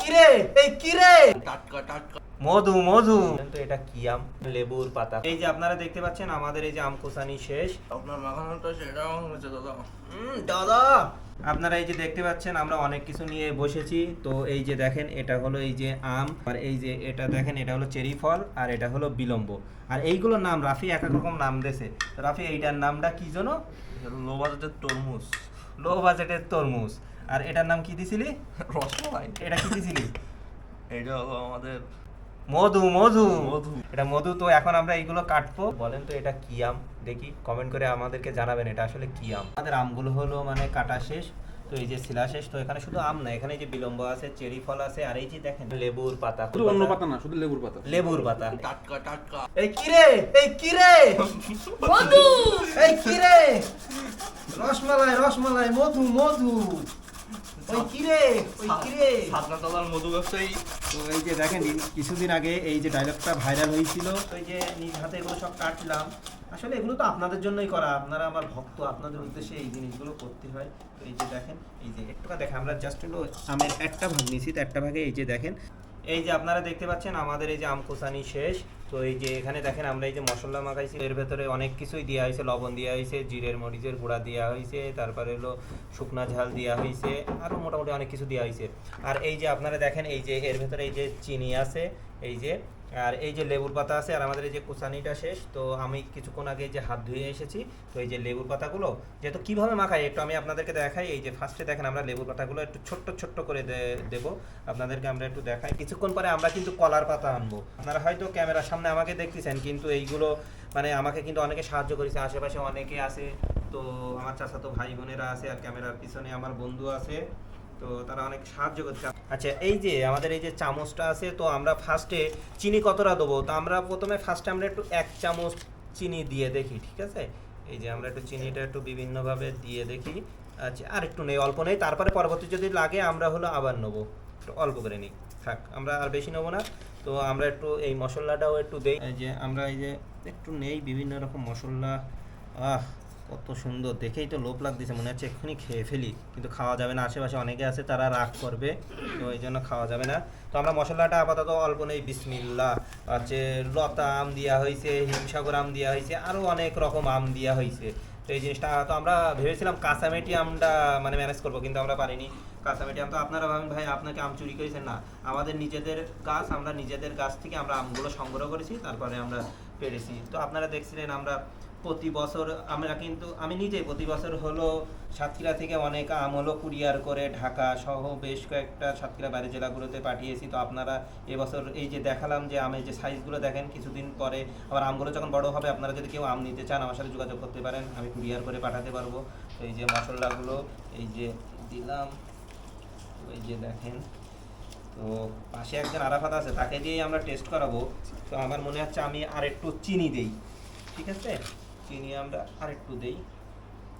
কিরে? এই কিরে? টাটকা টাটকা। মধু মধু। তো এটা কি আম? লেবুর পাতা। এই যে আপনারা দেখতে পাচ্ছেন আমাদের এই যে আম কোসানি শেষ। আপনার মাখানোটা সেটাও হয়েছে দাদা। দাদা। আপনারা এই যে দেখতে পাচ্ছেন আমরা অনেক কিছু নিয়ে বসেছি। তো এই যে দেখেন এটা হলো এই যে আম। আর এই যে এটা দেখেন এটা হলো চেরি ফল আর এটা হলো বিলম্ব। আর এইগুলোর নাম রাফি এক এক রকম নাম দেছে রাফি এইটার নামটা কি জানো লো বাজেটের তরমুজ। লো বাজেটের তরমুজ। আর এটার নাম কি দিছিলি? রসমালাই। এটা কি দিছিলি? এটা হলো আমাদের মধু মধু। মধু। এটা মধু তো এখন আমরা এইগুলো কাটবো। বলেন তো এটা কি আম? দেখি কমেন্ট করে আমাদেরকে জানাবেন এটা আসলে কি আম। আমাদের আমগুলো হলো মানে কাটা শেষ তো এই যে শিলা শেষ তো এখানে শুধু আম না এখানে যে বিলম্ব আছে চেরি ফল আছে আর এই যে দেখেন লেবুর পাতা শুধু অন্য পাতা না শুধু লেবুর পাতা। লেবুর পাতা। টাটকা টাটকা। এই কিরে এই কিরে মধু! এই কিরে রসমালাই রসমালাই মধু মধু। ওই কিরে ওই কিরে। সাতনা দাদার মধু ব্যবসায়ী তো এই যে দেখেন কিছুদিন আগে এই যে ডায়লগটা ভাইরাল হয়েছিল ওই যে নিজ হাতে এগুলো সব কাটলাম। আসলে এগুলো তো আপনাদের জন্যই করা আপনারা আমার ভক্ত আপনাদের উদ্দেশ্যে এই জিনিসগুলো করতে হয়। তো এই যে দেখেন এই যে একটু দেখেন আমরা জাস্ট হলো আমের একটা ভাগ নিয়েছি তো একটা ভাগে এই যে দেখেন। এই যে আপনারা দেখতে পাচ্ছেন আমাদের এই যে আম কোসানি শেষ। তো এই যে এখানে দেখেন আমরা এই যে মশলা মাখাইছি এর ভেতরে অনেক কিছুই দেওয়া হয়েছে লবণ দেওয়া হয়েছে জিরের মরিচের গুঁড়া দেওয়া হয়েছে তারপরে হলো শুকনা ঝাল দেওয়া হয়েছে আরও মোটামুটি অনেক কিছু দেওয়া হয়েছে আর এই যে আপনারা দেখেন এই যে এর ভেতরে এই যে চিনি আছে এই যে আর এই যে লেবুর পাতা আছে আর আমাদের এই যে কুসানিটা শেষ তো আমি কিছুক্ষণ আগে যে হাত ধুয়ে এসেছি তো এই যে লেবুর পাতাগুলো যেহেতু কীভাবে মাখাই একটু আমি আপনাদেরকে দেখাই এই যে ফার্স্টে দেখেন আমরা লেবুর পাতাগুলো একটু ছোট্ট ছোট্ট করে দেবো আপনাদেরকে আমরা একটু দেখাই কিছুক্ষণ পরে আমরা কিন্তু কলার পাতা আনব আপনারা হয়তো ক্যামেরার সামনে আমাকে দেখতেছেন, কিন্তু এইগুলো মানে আমাকে কিন্তু অনেকে সাহায্য করেছে, আশেপাশে অনেকে আছে। তো আমার চাচাতো ভাই বোনেরা আছে আর ক্যামেরার পিছনে আমার বন্ধু আছে, তো তারা অনেক সাহায্য করছে। আচ্ছা এই যে আমাদের এই যে চামচটা আছে, তো আমরা ফার্স্টে চিনি কতটা দেবো? তো আমরা প্রথমে ফার্স্টে আমরা একটু এক চামচ চিনি দিয়ে দেখি, ঠিক আছে? এই যে আমরা একটু চিনিটা একটু বিভিন্নভাবে দিয়ে দেখি। আচ্ছা আর একটু নেই, অল্প নেই, তারপরে পরবর্তী যদি লাগে, আমরা হলো আবার নেব। একটু অল্প করে নিই। থাক, আমরা আর বেশি নেব না। তো আমরা একটু এই মশলাটাও একটু দেই। যে আমরা এই যে একটু নেই বিভিন্ন রকম মশলা। আহ, কত সুন্দর। দেখেই তো লোভ লাগতেছে, মনে হচ্ছে এক্ষুনি খেয়ে ফেলি। কিন্তু খাওয়া যাবে না, আশেপাশে অনেকে আছে, তারা রাগ করবে। তো এই জন্য খাওয়া যাবে না। তো আমরা মশলাটা আপাতত অল্প নেই বিসমিল্লা আছে, লতা আম দেওয়া হয়েছে হিমসাগর আম দেওয়া হয়েছে আরও অনেক রকম আম দেওয়া হয়েছে তো এই জিনিসটা, তো আমরা ভেবেছিলাম কাঁচামেটি আমটা মানে ম্যানেজ করব, কিন্তু আমরা পারিনি। কাঁচামেটি আম, তো আপনারা ভাবেন, ভাই, আপনাকে আম চুরি করেছেন না। আমাদের নিজেদের গাছ, আমরা নিজেদের গাছ থেকে আমরা আমগুলো সংগ্রহ করেছি, তারপরে আমরা পেরেছি। তো আপনারা দেখছিলেন, আমরা প্রতি বছর, আমরা কিন্তু, আমি নিজে প্রতি বছর হলো সাতক্ষীরা থেকে অনেক আম হলো কুরিয়ার করে ঢাকা সহ বেশ কয়েকটা সাতক্ষীরা বাইরের জেলাগুলোতে পাঠিয়েছি। তো আপনারা এবছর এই যে দেখালাম যে আমের যে সাইজগুলো দেখেন, কিছুদিন পরে আবার আমগুলো যখন বড় হবে, আপনারা যদি কেউ আম নিতে চান আমার সাথে যোগাযোগ করতে পারেন, আমি কুরিয়ার করে পাঠাতে পারব। তো এই যে মশলাগুলো, এই যে দিলাম এই যে দেখেন, তো পাশে একজন আরাফাত আছে, তাকে দিয়েই আমরা টেস্ট করাবো। তো আমার মনে হচ্ছে আমি আর একটু চিনি দেই, ঠিক আছে? চিনি আমরা আর একটু দেই।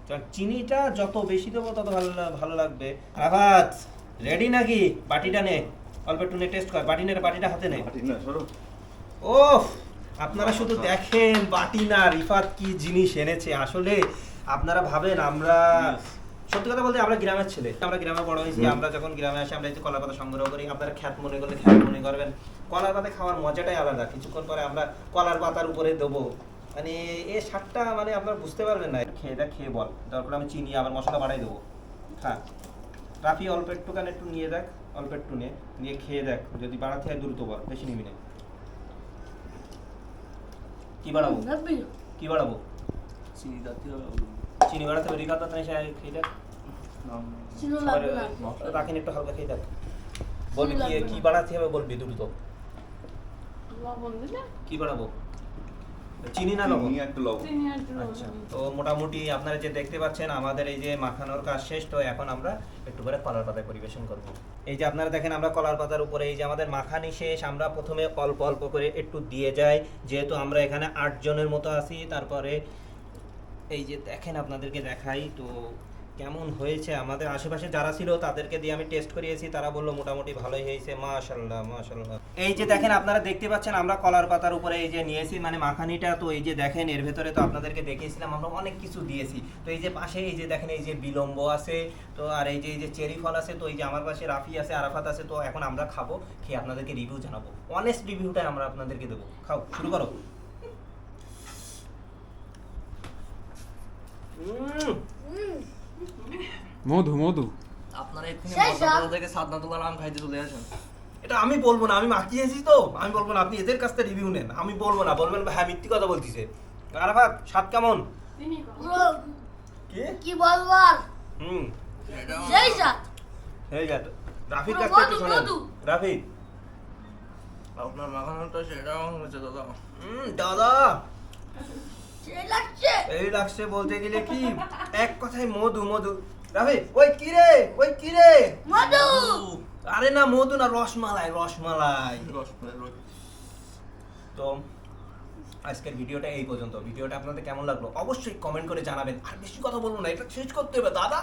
কারণ চিনিটা যত বেশি দেবো, তত ভালো ভালো লাগবে। আরাফাত রেডি নাকি? বাটিটা নে, অল্প একটু নে টেস্ট কর। বাটি নে বাটিটা হাতে নে। ও আপনারা শুধু দেখেন বাটি না রিফাত কি জিনিস এনেছে। আসলে আপনারা ভাবেন আমরা সত্যি কথা বলতে আমরা গ্রামের ছেলে। আমরা গ্রামে বড় হয়েছি আমরা যখন গ্রামে আসি আমরা এই যে কলার পাতা সংগ্রহ করি। আপনারা খ্যাত মনে করলে খ্যাত মনে করবেন। কলার পাতা খাওয়ার মজাটাই আলাদা। কিছুক্ষণ পরে আমরা কলার পাতার উপরে দেবো। মানে এ স্বাদটা মানে আপনারা বুঝতে পারবেন না। খেয়ে দেখ খেয়ে বল। তারপর আমি চিনি আবার মশলা বাড়াই দেবো। হ্যাঁ রাফি অল্প একটুখানি একটু নিয়ে দেখ অল্প একটু নে। নিয়ে খেয়ে দেখ। যদি বাড়াতে হয় দ্রুত বল। বেশি নিবি না। কি বাড়াবো কি বাড়াবো চিনি জাতীয় চিনি বাড়াতে হবে রিকাত সে খেয়ে দেখ চিনি লাগবে রাখেন একটু হালকা খেয়ে দেখ বলবি কি কি বাড়াতে হবে বলবি দ্রুত। কি বাড়াবো চিনি না লবণ? চিনি একটু লবণ। আচ্ছা। তো মোটামুটি আপনারা যে দেখতে পাচ্ছেন আমাদের এই যে মাখানোর কাজ শেষ তো এখন আমরা একটু করে কলার পাতায় পরিবেশন করব। এই যে আপনারা দেখেন আমরা কলার পাতার উপরে এই যে আমাদের মাখানি শেষ আমরা প্রথমে অল্প অল্প করে একটু দিয়ে যাই। যেহেতু আমরা এখানে আটজনের মতো আছি তারপরে এই যে দেখেন আপনাদেরকে দেখাই তো কেমন হয়েছে? আমাদের আশেপাশে যারা ছিল তাদেরকে দিয়ে আমি টেস্ট করিয়েছি, তারা বলল মোটামুটি ভালোই হয়েছে। মাশাল্লাহ মাশাল্লাহ। এই যে দেখেন, আপনারা দেখতে পাচ্ছেন, আমরা কলার পাতার উপরে এই যে নিয়েছি মানে মাখানিটা। তো এই যে দেখেন, এর ভেতরে তো আপনাদেরকে দেখিয়েছিলাম, আমরা অনেক কিছু দিয়েছি। তো এই যে পাশে, এই যে দেখেন, এই যে বিলম্ব আছে, তো আর এই যে এই যে চেরি ফল আছে, তো এই যে আমার পাশে রাফি আছে, আরাফাত আছে, তো এখন আমরা খাব, খেয়ে আপনাদেরকে রিভিউ জানাব। অনেস্ট রিভিউটাই আমরা আপনাদেরকে দেবো। খাও, শুরু করো। মধু মধু। আপনারা এক্ষুনি সেই মশলা থেকে সাদনা তোলার আম খাইতে চলে আসেন। এটা আমি বলব না আমি মাখিয়েছি তো। আমি বলব না আপনি এদের কাছ থেকে রিভিউ নেন। আমি বলব না বলবেন হ্যাঁ মিথ্যি কথা বলতিছে। আরাফাত স্বাদ কেমন? কি? কি? বলব আর হুম। সেই সাথ এই যা রাফির কাছ থেকে শোনেন। রাফি আপনার মাখানোটা সেটাও হয়েছে দাদা। হুম দাদা। সেই লাগছে। এই লাগছে বলতে গেলে কি? এক কথায় মধু মধু। রাফি ওই কি রে? ওই কি রে? মধু! আরে না মধু না রসমালাই রসমালাই। রসমালাই রস। তো আজকের ভিডিওটা এই পর্যন্ত। ভিডিওটা আপনাদের কেমন লাগল? অবশ্যই কমেন্ট করে জানাবেন। আর বেশি কথা বলব না এটা শেষ করতে হবে দাদা।